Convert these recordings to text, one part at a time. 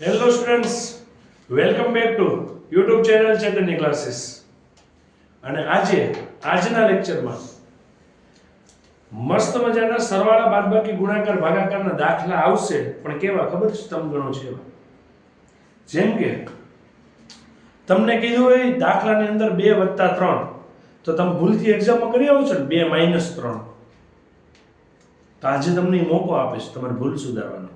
Hello students welcome back to YouTube channel ચેતનની classes અને આજે, આજના લેક્ચરમાં મસ્ત મજાના સરવાળા બાદબાકી ગુણાકાર ભાગાકારના દાખલા આવશે, પણ કેવા ખબર છે તમ ગણો છે જેમ કે, તમને કીધું હોય દાખલાની અંદર બે વત્તા ત્રણ, તો તમે ભૂલથી એક્ઝામમાં કરી આવો છો ને, બે માઇનસ ત્રણ. તો આજે તમને મોકો આપે છે તમારે ભૂલ સુધારવાનો.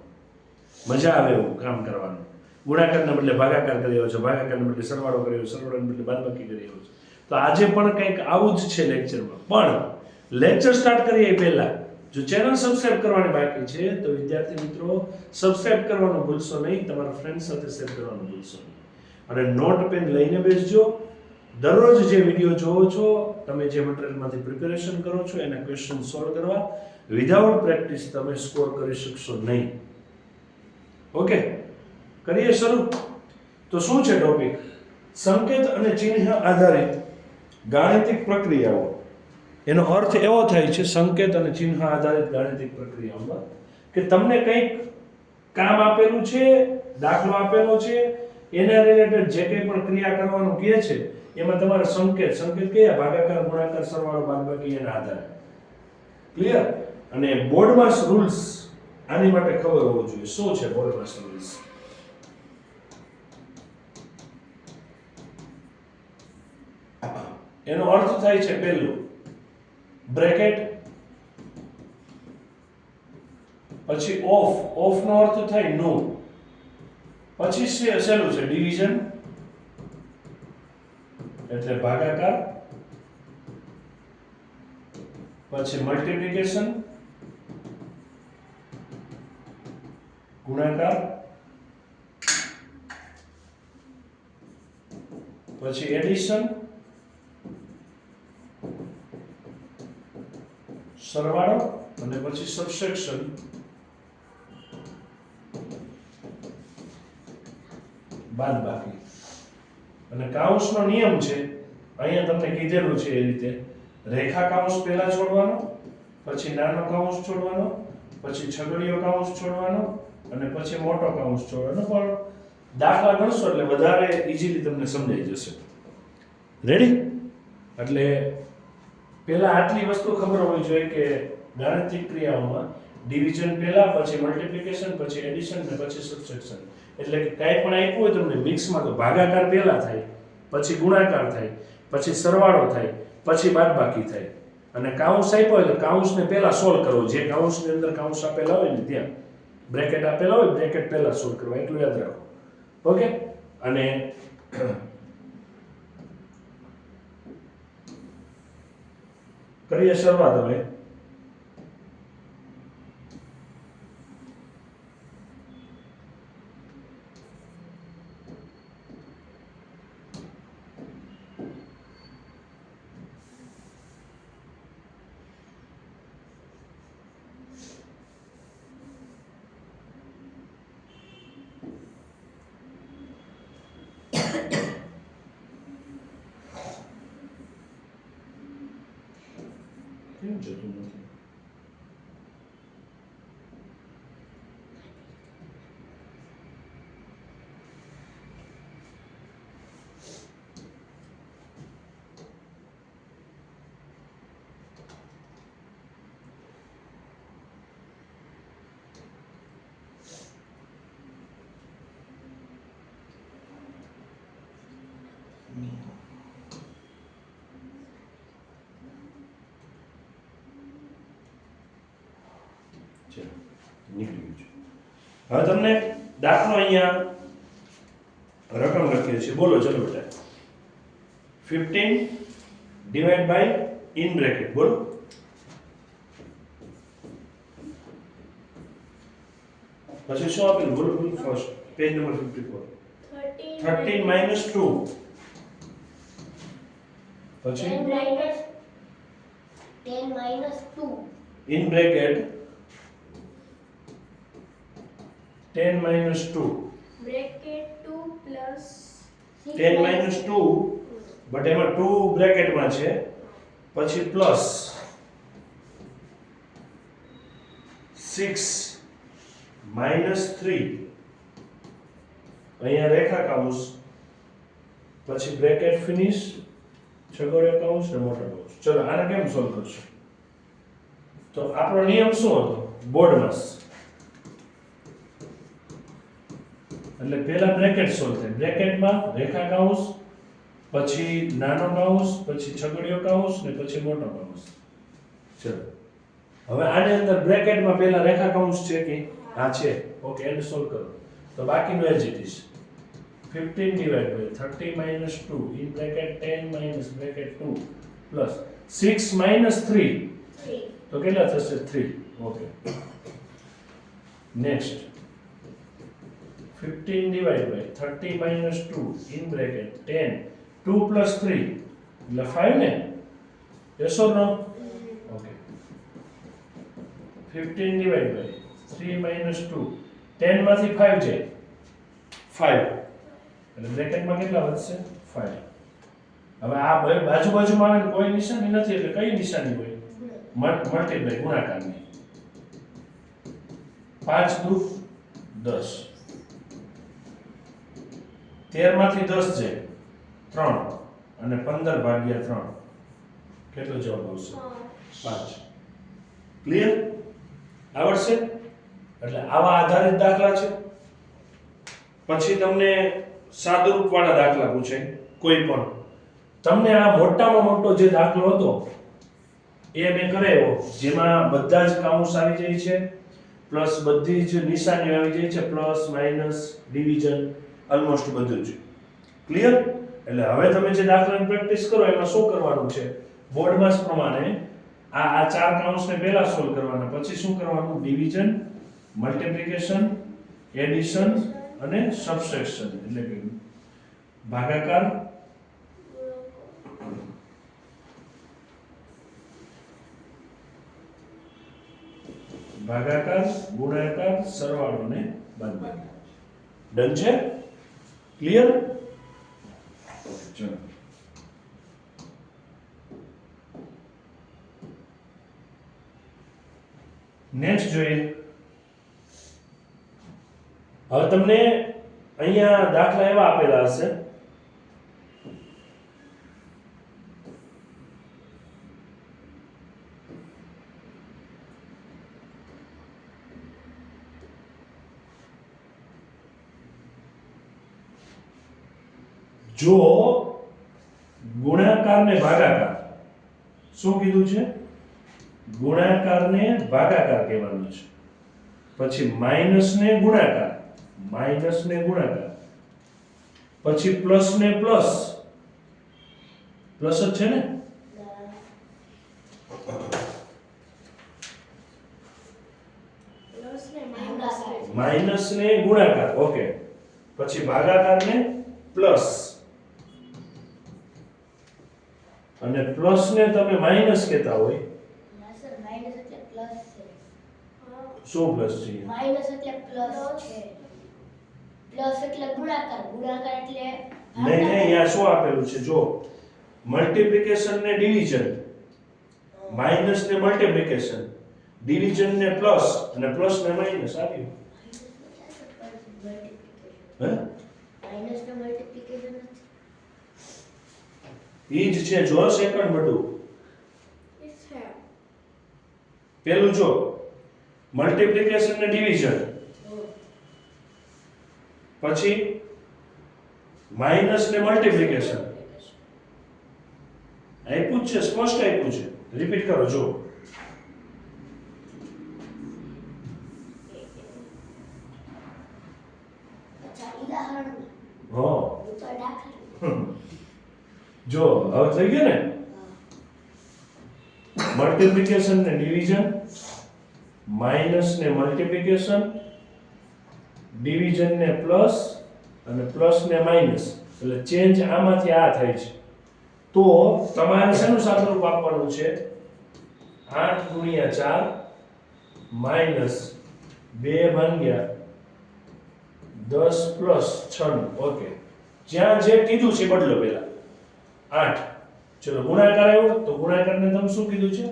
મજા આવે એવું કામ કરવાનું. ગુણાકારના બદલે ભાગાકાર કરી રહ્યો છે, ભાગાકારના બદલે સરવાળો કર્યો સરવાળોને બદલે બાદબાકી કરી રહ્યો છે. તો આજે પણ કંઈક આવું જ છે લેક્ચરમાં પણ લેક્ચર સ્ટાર્ટ કરીએ પહેલા. જો ચેનલ સબસ્ક્રાઇબ કરવાની બાકી છે, તો વિદ્યાર્થી મિત્રો સબસ્ક્રાઇબ કરવાનું ભૂલશો નહીં, તમારા ફ્રેન્ડ સાથે શેર કરવાનું ભૂલશો નહીં. અને નોટ પેન લઈને બેસજો. દરરોજ જે વીડિયો જોવો છો, તમે જે મટીરિયલમાંથી પ્રિપેરેશન કરો છો, એના ક્વેશ્ચન સોલ્વ કરવા. વિધાઉટ પ્રેક્ટિસ તમે સ્કોર કરી શકશો નહીં. ઓકે, કરીએ શરૂ. તો શું છે ટોપિક? સંકેત અને ચિહ્ન આધારિત ગાણિતિક પ્રક્રિયાઓ. એનો અર્થ એવો થાય છે, સંકેત અને ચિહ્ન આધારિત ગાણિતિક પ્રક્રિયાઓમાં, કે તમને કંઈક કામ આપેલું છે, દાખલો આપેલો છે, એના રિલેટેડ જે કંઈ પણ ક્રિયા કરવાનું કહે છે, એમાં તમારે સંકેત સંકેત કયા? ભાગાકાર, ગુણાકાર, સરવાળો, બાદબાકી એના આધારે. ક્લિયર અને બોર્ડમાં રૂલ્સ આની માટે ખબર હોવું જોઈએ. શું છે બોર્ડમાં સર્વિસ એનો અર્થ થાય છે પહેલું, બ્રેકેટ, પછી ઓફ ઓફ નો અર્થ થાય નો. પછી શેનું છે ડિવિઝન, એટલે ભાગાકાર, પછી મલ્ટીપ્લિકેશન ગુણાકાર. પછી એડિશન સરવાળો અને પછી સબસેક્શન બાદ બાકી. અને કાઉન્સનો નિયમ છે, અહીંયા તમને કીધેલું છે એ રીતે. રેખા કાઉન્સ પહેલા છોડવાનો, પછી નાનો કાઉન્સ છોડવાનો, પછી છગડીયો કાઉન્સ છોડવાનો અને પછી મોટો કાઉન્સ છોડવાનો પણ દાખલા ગણશો એટલે વધારે ઇઝીલી તમને સમજાઈ જશે. રેડી એટલે પહેલાં આટલી વસ્તુ ખબર હોવી જોઈએ કે ગાણિતિક ક્રિયાઓમાં ડિવિઝન પહેલાં પછી મલ્ટીપ્લિકેશન પછી એડિશન ને પછી સબસ્ટ્રેક્શન એટલે કે કાંઈ પણ આપ્યું હોય તમને મિક્સમાં તો ભાગાકાર પહેલાં થાય પછી ગુણાકાર થાય પછી સરવાળો થાય પછી બાદબાકી થાય. અને કાઉન્સ આપ્યો હોય તો કાઉન્સને પહેલાં સોલ્વ કરવો જે કાઉન્સની અંદર કાઉન્સ આપેલા હોય ને ત્યાં. બ્રેકેટ આપેલા હોય બ્રેકેટ પહેલા સોલ્વ કરવા, એટલું યાદ રાખો. ઓકે અને કરીએ શરૂઆત હવે. ચલો નીકળી ગયું હવે તમને દાખલો અહીંયા રકમ લખેલી છીએ. બોલો ચલો બેટા fifteen divide by in bracket બોલો. પછી શું આપેલું? બોલો બોલો first page number fifty four thirteen minus two પછી? In bracket 10 minus 2 bracket 2 plus 10 minus 2 but એમાં 2 બ્રેકેટમાં છે પછી પ્લસ 6 minus 3 અહીંયા રેખા કાઉસ પછી બ્રેકેટ ફિનિશ છગોડિયા કાઉસ અને મોટા કાઉસ. ચલો આને કેમ સોલ્વ કરશું? તો આપણો નિયમ શું હતો? બોર્ડમાં એટલે પહેલા બ્રેકેટ સોલ્વ થાય. બ્રેકેટમાં રેખા કાઉસ પછી નાનો કાઉસ પછી છગડીયો કાઉસ ને પછી મોટો કાઉસ. ચલો. હવે આની અંદર બ્રેકેટમાં પહેલા રેખા કાઉસ છે કે? હા છે. ઓકે એને સોલ્વ કરો. તો બાકીનું એજ it is 15 divided by 30 minus 2 in bracket 10 minus bracket 2 plus 6 minus 3 three તો કેટલા થશે? 3 okay next 15 divided by 30 minus 2 in bracket 10. 2 plus 3 એટલે 5 ને? Yes or no? Okay. 15 divided by 3 minus 2 10 માંથી 5 જાય. 5 એટલે બ્રેકેટમાં કેટલા વધશે? 5 હવે આ બે બાજુ બાજુમાં આવે કોઈ નિશાની નથી, એટલે કઈ નિશાની હોય? મલ્ટીપ્લાય ગુણાકારની. પાંચ દુ દસ. તેરમાંથી દસ છે. ત્રણ અને પંદર ભાગ્યા ત્રણ. કેટલો જવાબ આવશે? પાંચ. ક્લિયર આવડશે એટલે આવા આધારિત દાખલા છે? પછી તમને સાદુરૂપવાળા દાખલા પૂછે કોઈ પણ. તમને આ મોટામાં મોટો જે દાખલો હતો એ મેં કરાવ્યો જેમાં બધા જ કાઉન્ટ્સ આવી જાય છે પ્લસ બધી જ નિશાનીઓ આવી જાય છે પ્લસ માઇનસ ડિવિઝન ઓલમોસ્ટ બધું જ. ક્લિયર એટલે હવે તમે જે દાખલાની પ્રેક્ટિસ કરો, એમાં શું કરવાનું છે? બોર્ડમાં માસ પ્રમાણે આ આ ચાર કાઉન્ટ્સને પહેલા સોલ્વ કરવાના. પછી શું કરવાનું? ડિવિઝન મલ્ટીપ્લિકેશન એડિશન અને સબસ્ટ્રેક્શન એટલે કે ભાગાકાર ભાગાકાર ગુણાકાર સરવાળો ને બાદબાકી ડન છે? ક્લિયર નેક્સ્ટ જોઈએ. હવે તમને અહીંયા દાખલા એવા આપેલા હશે. જો ગુણાકાર ને ભાગાકાર શું કીધું છે? ગુણાકાર ને ભાગાકાર કહેવાનું છે. પછી માઇનસ ને ગુણાકાર માઇનસ ને ગુણાકાર. પછી પ્લસ ને પ્લસ. પ્લસ જ છે ને? માઇનસ ને ગુણાકાર ઓકે. પછી ભાગાકાર ને પ્લસ. અને પ્લસ ને તમે માઇનસ કહેતા હોય. શું પ્લસ છે? માઇનસ એટલે પ્લસ છે. પ્લસ એટલે ગુણાકાર. ગુણાકાર એટલે નહીં નહીં અહીંયા શું આપેલું છે? જો મલ્ટીપ્લિકેશન ને ડિવિઝન માઇનસ ને મલ્ટીપ્લિકેશન ડિવિઝન ને પ્લસ અને પ્લસ ને માઇનસ આવ્યું હે? માઇનસ ને મલ્ટીપ્લિકેશન ઈ જ છે જો સેકન્ડ છે પેલું જો મલ્ટીપ્લિકેશન ને ડિવિઝન પછી માઇનસ ને મલ્ટીપ્લિકેશન આપ્યું છે સ્પષ્ટ આપ્યું છે. રિપીટ કરો જો. હા. જો, હવે થઈ ગયું ને? મલ્ટીપ્લિકેશન ને ડિવિઝન માઇનસ ને મલ્ટીપ્લિકેશન ડિવિઝન ને પ્લસ અને પ્લસ ને માઇનસ એટલે ચેન્જ આમાંથી આ થાય છે. તો તમારે શેનું સાદુરૂપ આપવાનું છે? આઠ ગુણ્યા ચાર માઇનસ બે ભાગ્યા દસ પ્લસ છ ઓકે જ્યાં જે કીધું છે બદલો પહેલા. આઠ. ચલો ગુણાકાર આવ્યો તો ગુણાકારને તમે શું કીધું છે?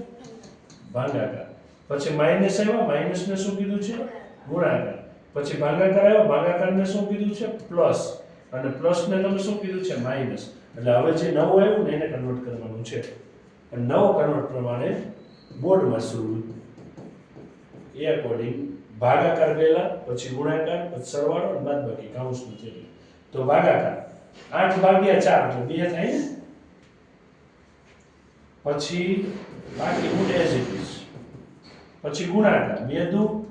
ભાગાકાર. પછી માઇનસ આવ્યા, માઇનસને શું કીધું છે? ગુણાકાર. પછી ભાગાકાર આવ્યો, ભાગાકારને શું કીધું છે? પ્લસ. અને પ્લસને તમે શું કીધું છે? માઇનસ. એટલે હવે જે નવું આવ્યું ને એને કન્વર્ટ કરવાનું છે. નવો કન્વર્ટ પ્રમાણે બોર્ડમાં શું? એ અકોર્ડિંગ ભાગાકાર પહેલા, પછી ગુણાકાર, પછી સરવાળો અને બાદબાકી. કાઉન્સનું છે. તો ભાગાકાર. આઠ ભાગ્યા ચાર, એટલે બે થાય ને? પછી બાકી ગુણ એઝ ઇટ ઇઝ પછી ગુણાકાર બે દુ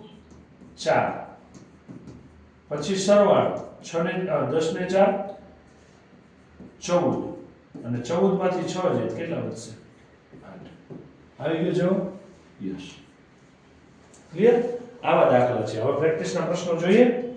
ચાર. પછી સરવાળો છ ને દસ ને ચાર ચૌદ. અને ચૌદમાંથી છ જાય કેટલા વધશે? આઠ. આવી ગયો જવાબ? યસ ક્લિયર આવા દાખલા છે. હવે પ્રેક્ટિસના પ્રશ્નો જોઈએ.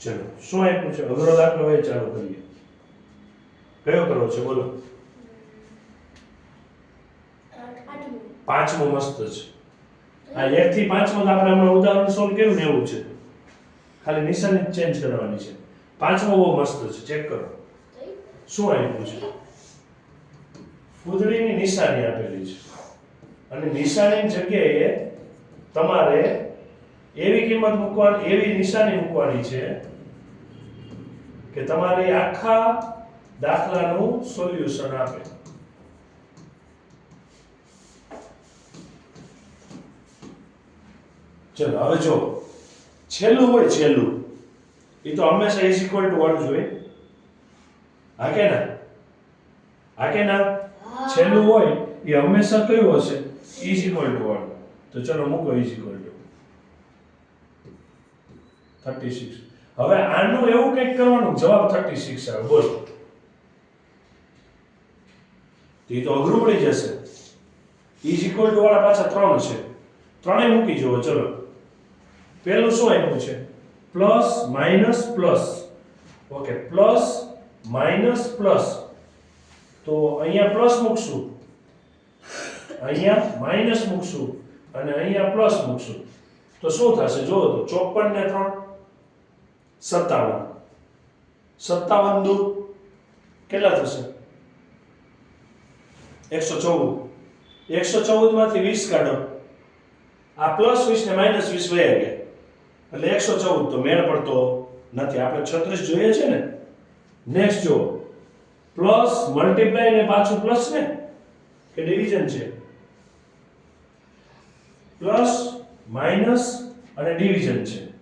ચલો. શું આપ્યું છે અઘરો દાખલો હોય ચાલુ કરીએ. કયો કરવો છે? બોલો. પાંચમો મસ્ત છે. આ એક થી પાંચમો દાખલા હમણાં ઉદાહરણ સોલ્વ કર્યું ને એવું છે. ખાલી નિશાની ચેન્જ કરવાની છે. પાંચમો બહુ મસ્ત છે. ચેક કરો. શું આપ્યું છે ફૂદડીની નિશાની આપેલી છે. અને નિશાની જગ્યાએ તમારે એવી કિંમત મૂકવાની એવી નિશાની મૂકવાની છે કે તમારે આખા દાખલાનું સોલ્યુશન આપે. ચલો હવે જો છેલ્લું હોય છેલ્લું એ તો હંમેશા ઇઝ ઇક્વલ ટુ વાળું જોઈએ હા કે ના હા કે ના છેલ્લું હોય એ હંમેશા કયું હશે? ઇઝ ઇક્વલ ટુ વાળું તો ચલો મૂકો ઇઝ ઇક્વલ થર્ટી સિક્સ. હવે આનું એવું કંઈક કરવાનું, જવાબ થર્ટી સિક્સ આવે, બોલો. એ તો અઘરું પડી જશે. ઇઝ ઇક્વલ ટુ વાળા પાછા ત્રણ છે. ત્રણેય મૂકી જુઓ, ચલો. પહેલું શું આપ્યું છે? Plus, minus, plus. Okay, plus, minus, plus. તો અહીંયા પ્લસ મૂકશું. અહીંયા માઇનસ મૂકશું અને અહીંયા પ્લસ મૂકશું. તો શું થશે? જુઓ તો ચોપન ને ત્રણ. સત્તાવન. સત્તાવન દુ કેટલા થશે? એકસો ચૌદ. એકસો ચૌદમાંથી વીસ કાઢો. આ પ્લસ વીસ ને માઇનસ વીસ વયા ગયા. એટલે એકસો ચૌદ. તો મેળ પડતો નથી. આપણે છત્રીસ જોઈએ છે ને? નેક્સ્ટ જો પ્લસ મલ્ટીપ્લાય ને પાછું પ્લસ ને? કે ડિવિઝન છે? પ્લસ માઇનસ અને ડિવિઝન છે.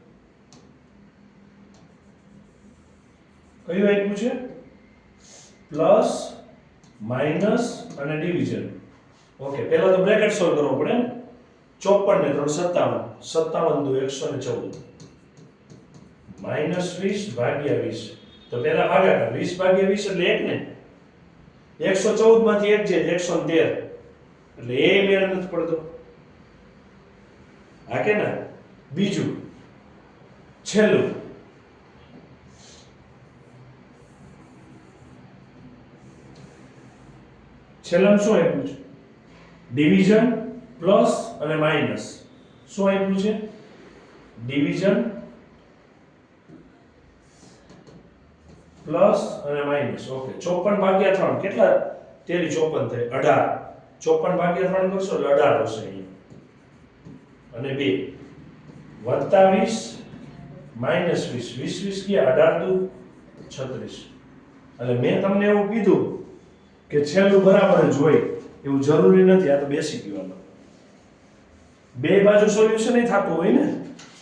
કયું આપ્યું છે? પ્લસ, માઇનસ અને ડિવિઝન. ઓકે, પહેલા તો બ્રેકેટ સોલ્વ કરવો પડે ચોપન ને ત્રણ સત્તાવન સત્તાવન દુ એકસો ને ચૌદ. માઇનસ વીસ ભાગ્યા વીસ. તો પહેલા ભાગાકાર વીસ ભાગ્યા વીસ એટલે એક ને? એકસો ચૌદમાંથી એક છે, એકસો ને તેર. એટલે એ મેળ નથી પડતો. હા કે ના બીજું. છેલ્લું. છેલ્લામાં શું આપ્યું છે? ડિવિઝન પ્લસ અને માઇનસ શું આપ્યું છે? ડિવિઝન પ્લસ અને માઇનસ ઓકે ચોપન ભાગ્યા ત્રણ. કેટલા? તેરી ચોપન થાય. અઢાર. ચોપન ભાગ્યા ત્રણ કરશો એટલે અઢાર અહીંયા. અને બે. વત્તા વીસ માઇનસ વીસ. વીસ વીસ ગયા અઢાર દુ છત્રીસ. એટલે મેં તમને એવું કીધું કે છેલ્લું બરાબર જ હોય એવું જરૂરી નથી, આ તો બેસી ગયું બે બાજુ સોલ્યુશન થતું હોય ને,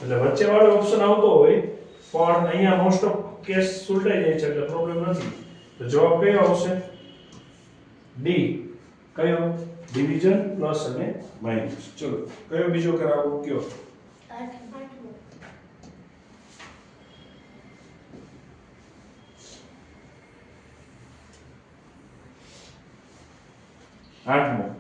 એટલે વચ્ચે વાળો ઓપ્શન આવતો હોય, પણ અહીંયા મોસ્ટ ઓફ કેસ સુલટાઈ જાય છે, એટલે પ્રોબ્લેમ નથી. તો જવાબ કયો આવશે? ડી કયો? ડિવિઝન પ્લસ અને માઇનસ ચલો, કયો બીજો કરાવો કયો? આઠમો.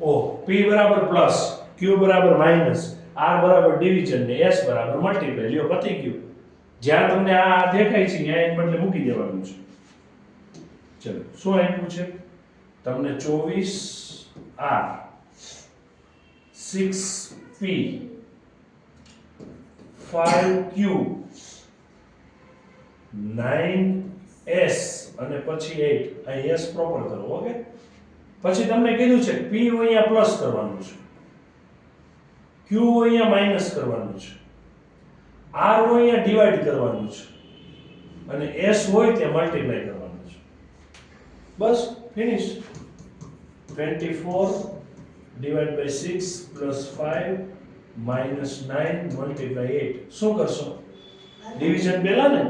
ઓ, p બરાબર પ્લસ q બરાબર માઇનસ r બરાબર ડિવિઝન ને s બરાબર મલ્ટીપ્લાય લ્યો, પતી ગયું. જ્યાં તમને આ દેખાય છે, ત્યાં એને બદલે મૂકી દેવાનું છે. ચલો, શું આપ્યું છે? તમને 24 r 6 p 5 q 9 s, અને પછી 8 અહીં s પ્રોપર કરો ઓકે પછી તમને કીધું છે, p અહીંયા પ્લસ કરવાનું છે. Q અહીંયા માઇનસ કરવાનું છે. R અહીંયા ડિવાઈડ કરવાનું છે. અને s હોય તે મલ્ટીપ્લાય કરવાનું છે. બસ finish 24 divide by 6 plus 5 minus 9 multiply 8 શું કરશો? ડિવિઝન પહેલા ને?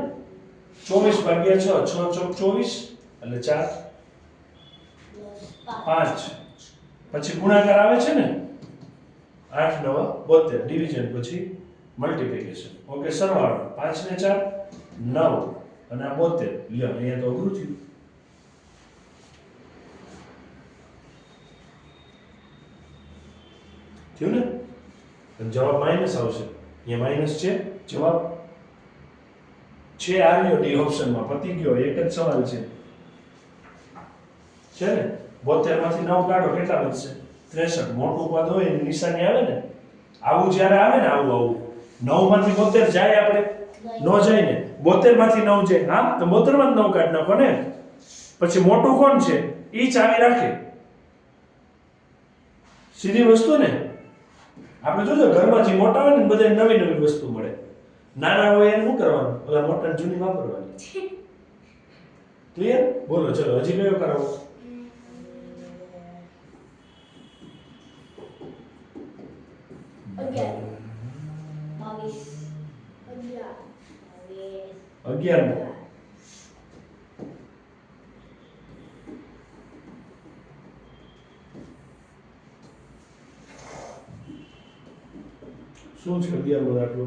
24 ભાગ્યા 6 6 ચોક 24 એટલે 4 પ્લસ પાંચ. પછી ગુણાકાર આવે છે ને? આઠ, નવા, બોતેર. ડિવિઝન પછી મલ્ટીપ્લિકેશન ઓકે સરવાળો. પાંચ ને ચાર, નવ. અને આ બોતેર. લ્યો, અહીંયા તો અઘરું થયું. થયું ને? જવાબ માઇનસ આવશે. અહીંયા માઇનસ છે, જવાબ છે આવ્યો ડી ઓપ્શનમાં પતી ગયો. એક જ સવાલ છે. છે ને? બોતેરમાંથી નવ કાઢો કેટલા વધશે? ત્રેસઠ. મોટું પદ હોય એની નિશાની આવે ને? આવું જ્યારે આવે ને આવું આવું. નવમાંથી બોતેર જાય આપણે? ન જાય ને? બોતેરમાંથી નવ જાય. હા? તો બોતેરમાં નવ કાઢ નાખો ને? પછી મોટું કોણ છે? એ ચાવી રાખે. સીધી વસ્તુ ને? આપણે જોજો જે મોટા હોય ને બધા નવી નવી વસ્તુ મળે. નાના હોય એને શું કરવાનું? ઓલા મોટા જૂની વાપરવાની. ક્લિયર બોલો ચલો હજી કયો કરાવો? અગિયાર બાવીસ અગિયાર અગિયાર શું છે અગિયાર નો દાખલો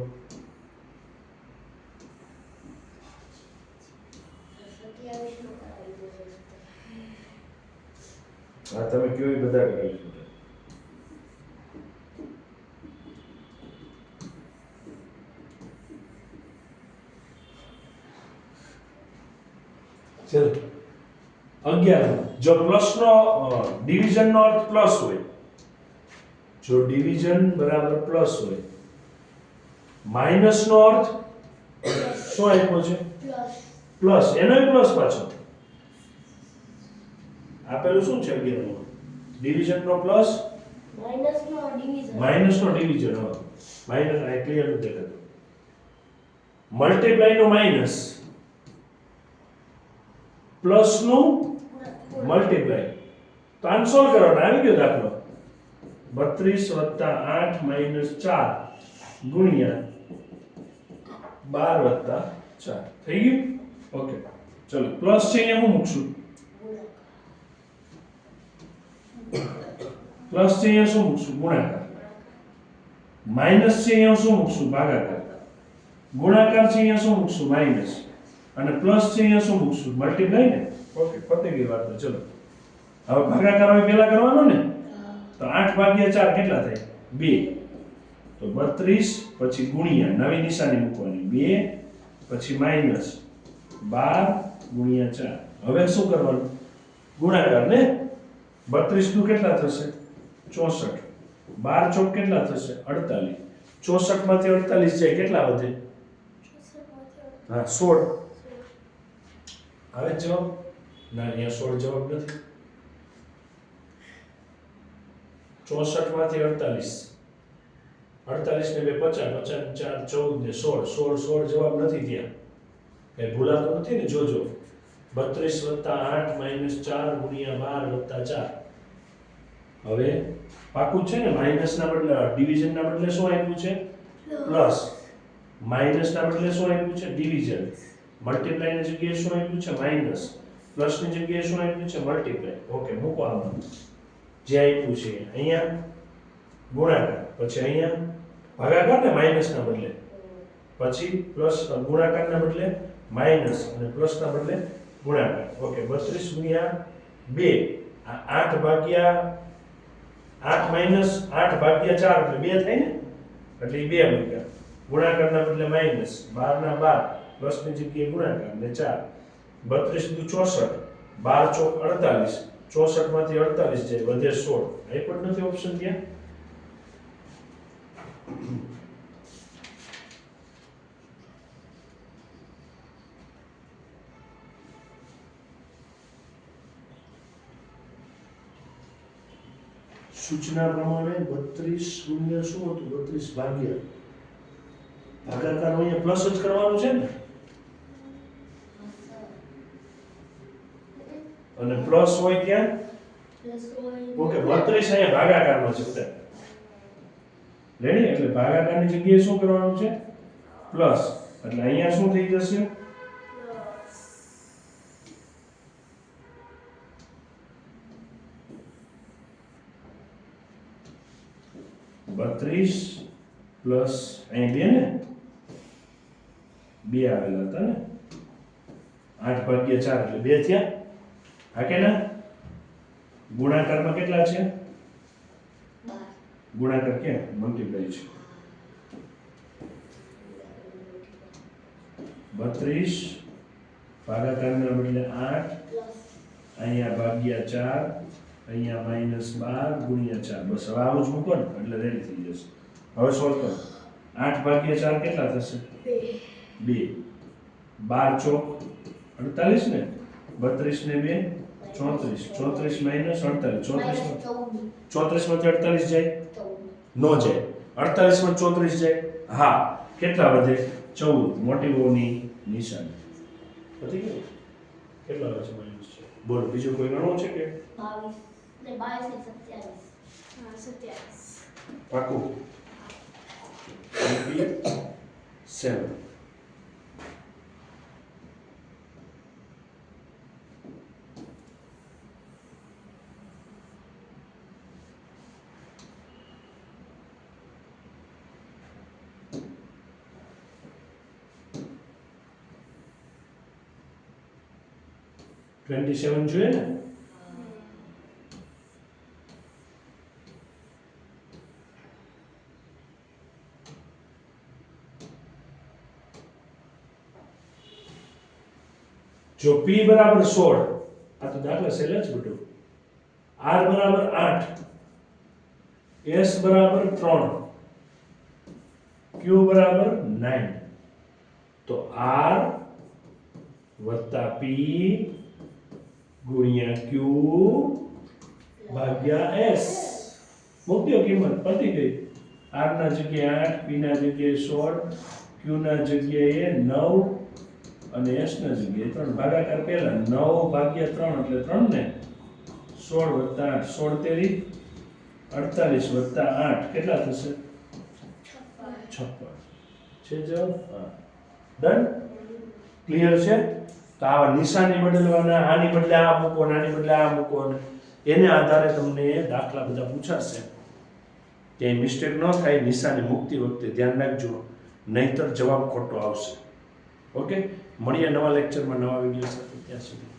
સત્યાવીસ નો કરાવી દેજો હા તમે કયો એ બધા કરાવીશું ચલો અગિયાર જો પ્લસ નો ડિવિઝન નો અર્થ પ્લસ હોય જો ડિવિઝન બરાબર પ્લસ હોય માઇનસ નો અર્થ શું આપ્યો છે? પ્લસ એનો એનોય પ્લસ પાછો. આપેલું શું છે અગિયારમાં? ડિવિઝન નો પ્લસ માઇનસ નો ડિવિઝન માઇનસ ડિવિઝન આ ક્લિયર નથી દેખાતું. મલ્ટીપ્લાયનું માઇનસ પ્લસનું મલ્ટીપ્લાય તો આને સોલ્વ કરવાનો આવી ગયો દાખલો બત્રીસ વત્તા આઠ માઇનસ ચાર ગુણ્યા બાર વત્તા ચાર થઈ ગયું ઓકે ચલો પ્લસ છે અહીંયા હું મૂકશું પ્લસ છે અહીંયા શું મૂકશું ગુણાકાર માઇનસ છે અહીંયા શું મૂકશું ભાગાકાર ગુણાકાર છે અહીંયા શું મૂકશું માઇનસ અને પ્લસ છે અહીંયા શું મૂકશું મલ્ટીપ્લાય ને ઓકે પતી ગઈ વાત તો ચલો. હવે ભાગાકાર હોય પહેલા કરવાનો ને? તો આઠ ભાગ્યા ચાર કેટલા થાય? બે. તો બત્રીસ પછી ગુણ્યા નવી નિશાની મૂકવાની. બે પછી માઇનસ બાર ગુણ્યા ચાર. હવે શું કરવાનું? ગુણાકાર ને? બત્રીસનું કેટલા થશે? ચોસઠ. બાર ચોક કેટલા થશે? અડતાલીસ. ચોસઠમાંથી અડતાલીસ જાય કેટલા વધે? હા સોળ. હવે જવાબ? ના, અહીંયા સોળ જવાબ નથી. ચોસઠમાંથી અડતાલીસ. અડતાલીસ ને બે પચાસ પચાસ ચાર, ચૌદ ને સોળ. સોળ સોળ જવાબ નથી ત્યાં. કઈ ભૂલાતો નથી ને, જોજો. બત્રીસ વત્તા આઠ માઇનસ ચાર ગુણ્યા બાર વત્તા ચાર. હવે પાકું છે ને માઇનસ ના બદલે ડિવિઝન ના બદલે શું આપ્યું છે? પ્લસ. માઇનસ ના બદલે શું આપ્યું છે? ડિવિઝન. મલ્ટીપ્લાયની જગ્યાએ શું આપ્યું છે? માઇનસ. પ્લસની જગ્યાએ શું આપ્યું છે? મલ્ટીપ્લાય ઓકે મૂકો આમાં જે આપ્યું છે, અહીંયા ગુણાકાર, પછી અહીંયા ભાગાકાર ને માઇનસ ના બદલે. પછી પ્લસ ગુણાકાર ના બદલે માઇનસ અને પ્લસ ના બદલે ગુણાકાર. ઓકે બત્રીસ ગુણ્યા બે, આ આઠ ભાગ્યા આઠ માઇનસ આઠ ભાગ્યા ચાર, એટલે બે થાય ને? એટલે બે મૂક્યા ગુણાકારના બદલે માઇનસ બારના બાર પ્લસની જગ્યાએ ગુણાકાર ને ચાર. બત્રીસ દુ ચોસઠ, બાર ચોક અડતાલીસ, ચોસઠમાંથી અડતાલીસ જાય વધે સોળ. એ પણ નથી ઓપ્શન ત્યાં? સૂચના પ્રમાણે બત્રીસ ગુણ્યા શું હતું? બત્રીસ ભાગ્યા. ભાગાકાર અહીંયા પ્લસ જ કરવાનું છે ને? અને પ્લસ હોય ત્યાં ઓકે બત્રીસ અહીંયા ભાગાકારમાં છે બધા. રેડી? એટલે ભાગાકારની જગ્યાએ શું કરવાનું છે? પ્લસ. એટલે અહીંયા શું થઈ જશે? બત્રીસ પ્લસ અહીં બે ને? બે આવેલા હતા ને? આઠ ભાગ્યા ચાર એટલે બે થયા. હા કે ના? ગુણાકારમાં કેટલા છે? ગુણાકાર કે મલ્ટીપ્લાય છે. બત્રીસ ભાગાકારના બદલે આઠ. અહીંયા ભાગ્યા ચાર અહીંયા માઇનસ બાર ગુણ્યા ચાર. બસ હવે આવું જ મૂકો ને એટલે રેડી થઈ જશે. હવે સોલ્વ કરો. આઠ ભાગ્યા ચાર કેટલા થશે? બે. બે. બાર ચોક અડતાલીસ ને? બત્રીસ ને બે. ચોત્રીસ. ચોત્રીસ માઇનસ અડતાલીસ. ચોત્રીસ માઇનસમાંથી અડતાલીસ જાય? નો જાય. અડતાલીસમાં ચોત્રીસ જાય? હા. કેટલા વધે? ચૌદ. મોટી બહુની નિશાની. પતી ગયું? કેટલા વધે માઇનસ છે? બોલો બીજું કોઈ ગણો છે કે? બાવીસ. ને બાવીસ ને સત્યાવીસ. હા સત્યાવીસ. પાકું. સેવન ટ્વેન્ટી સેવન જોઈએ ને? જો p બરાબર સોળ, આ તો દાખલા સહેલા જ બધું. R બરાબર આઠ, s બરાબર ત્રણ, q બરાબર નાઇન તો r વત્તા p ગુણ્યા ક્યુ ભાગ્યા એસ મૂક્યો કિંમત પતી ગઈ. R ના જગ્યાએ 8 p ના જગ્યાએ 16 q ના જગ્યાએ નવ અને એસના ના જગ્યાએ ત્રણ. ભાગાકાર પહેલા નવ ભાગ્યા ત્રણ એટલે ત્રણ ને સોળ વત્તા આઠ. સોળ તેરી અડતાલીસ વત્તા આઠ. કેટલા થશે? છપ્પન. છે જવાબ? હા. ડન ક્લિયર છે? તો આવા નિશાની બદલવાના, આની બદલે આ મૂકો આની બદલે આ મૂકો એને આધારે તમને દાખલા બધા પૂછાશે. કે મિસ્ટેક ન થાય, નિશાની મૂકતી વખતે ધ્યાન રાખજો, નહીતર જવાબ ખોટો આવશે. ઓકે મળીએ નવા લેક્ચરમાં નવા વીડિયો સાથે, ત્યાં સુધી.